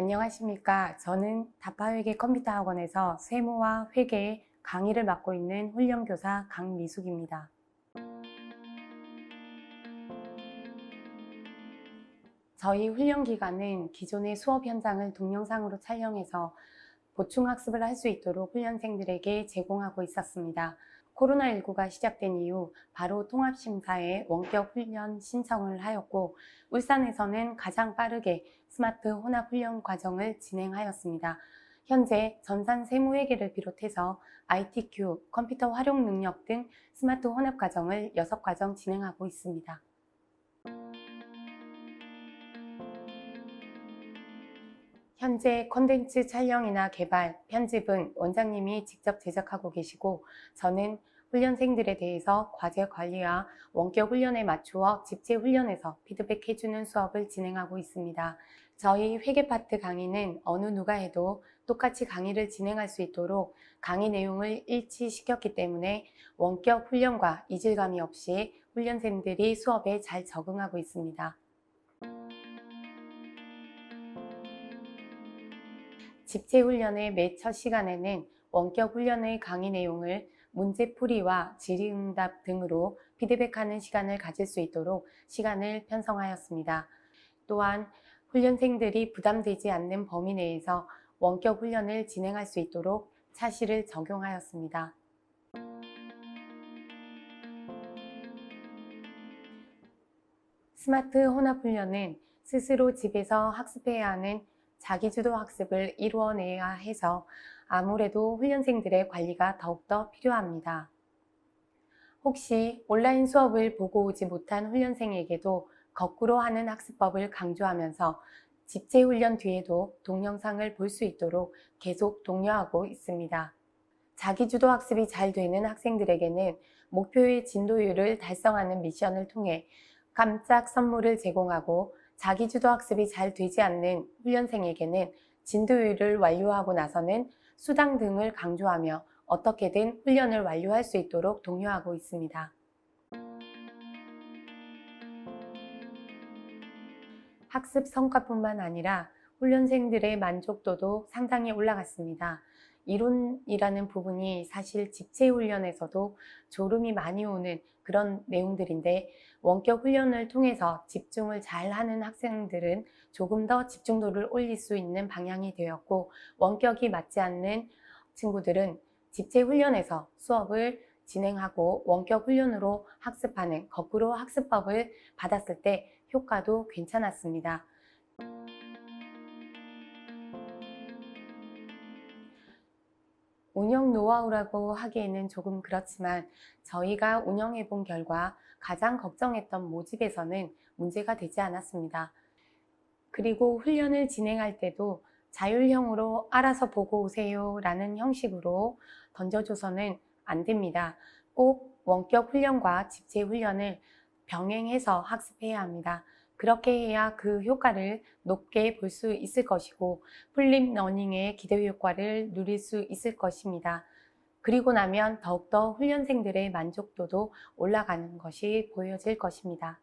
안녕하십니까. 저는 다파회계 컴퓨터 학원에서 세무와 회계 강의를 맡고 있는 훈련교사 강미숙입니다. 저희 훈련 기간은 기존의 수업 현장을 동영상으로 촬영해서 보충 학습을 할 수 있도록 훈련생들에게 제공하고 있었습니다. 코로나19가 시작된 이후 바로 통합심사에 원격 훈련 신청을 하였고 울산에서는 가장 빠르게 스마트 혼합 훈련 과정을 진행하였습니다. 현재 전산 세무회계를 비롯해서 ITQ, 컴퓨터 활용 능력 등 스마트 혼합 과정을 6과정 진행하고 있습니다. 현재 콘텐츠 촬영이나 개발, 편집은 원장님이 직접 제작하고 계시고 저는 훈련생들에 대해서 과제 관리와 원격 훈련에 맞추어 집체 훈련에서 피드백해주는 수업을 진행하고 있습니다. 저희 회계 파트 강의는 어느 누가 해도 똑같이 강의를 진행할 수 있도록 강의 내용을 일치시켰기 때문에 원격 훈련과 이질감이 없이 훈련생들이 수업에 잘 적응하고 있습니다. 집체 훈련의 매 첫 시간에는 원격 훈련의 강의 내용을 문제풀이와 질의응답 등으로 피드백하는 시간을 가질 수 있도록 시간을 편성하였습니다. 또한 훈련생들이 부담되지 않는 범위 내에서 원격 훈련을 진행할 수 있도록 차시를 적용하였습니다. 스마트 혼합 훈련은 스스로 집에서 학습해야 하는 자기주도 학습을 이루어내야 해서 아무래도 훈련생들의 관리가 더욱더 필요합니다. 혹시 온라인 수업을 보고 오지 못한 훈련생에게도 거꾸로 하는 학습법을 강조하면서 집체 훈련 뒤에도 동영상을 볼 수 있도록 계속 독려하고 있습니다. 자기주도 학습이 잘 되는 학생들에게는 목표의 진도율을 달성하는 미션을 통해 깜짝 선물을 제공하고 자기주도 학습이 잘 되지 않는 훈련생에게는 진도율을 완료하고 나서는 수당 등을 강조하며 어떻게든 훈련을 완료할 수 있도록 독려하고 있습니다. 학습 성과뿐만 아니라 훈련생들의 만족도도 상당히 올라갔습니다. 이론이라는 부분이 사실 집체 훈련에서도 졸음이 많이 오는 그런 내용들인데 원격 훈련을 통해서 집중을 잘 하는 학생들은 조금 더 집중도를 올릴 수 있는 방향이 되었고 원격이 맞지 않는 친구들은 집체 훈련에서 수업을 진행하고 원격 훈련으로 학습하는 거꾸로 학습법을 받았을 때 효과도 괜찮았습니다. 운영 노하우라고 하기에는 조금 그렇지만 저희가 운영해 본 결과 가장 걱정했던 모집에서는 문제가 되지 않았습니다. 그리고 훈련을 진행할 때도 자율형으로 알아서 보고 오세요 라는 형식으로 던져줘서는 안 됩니다. 꼭 원격 훈련과 집체 훈련을 병행해서 학습해야 합니다. 그렇게 해야 그 효과를 높게 볼 수 있을 것이고 플립 러닝의 기대 효과를 누릴 수 있을 것입니다. 그리고 나면 더욱더 훈련생들의 만족도도 올라가는 것이 보여질 것입니다.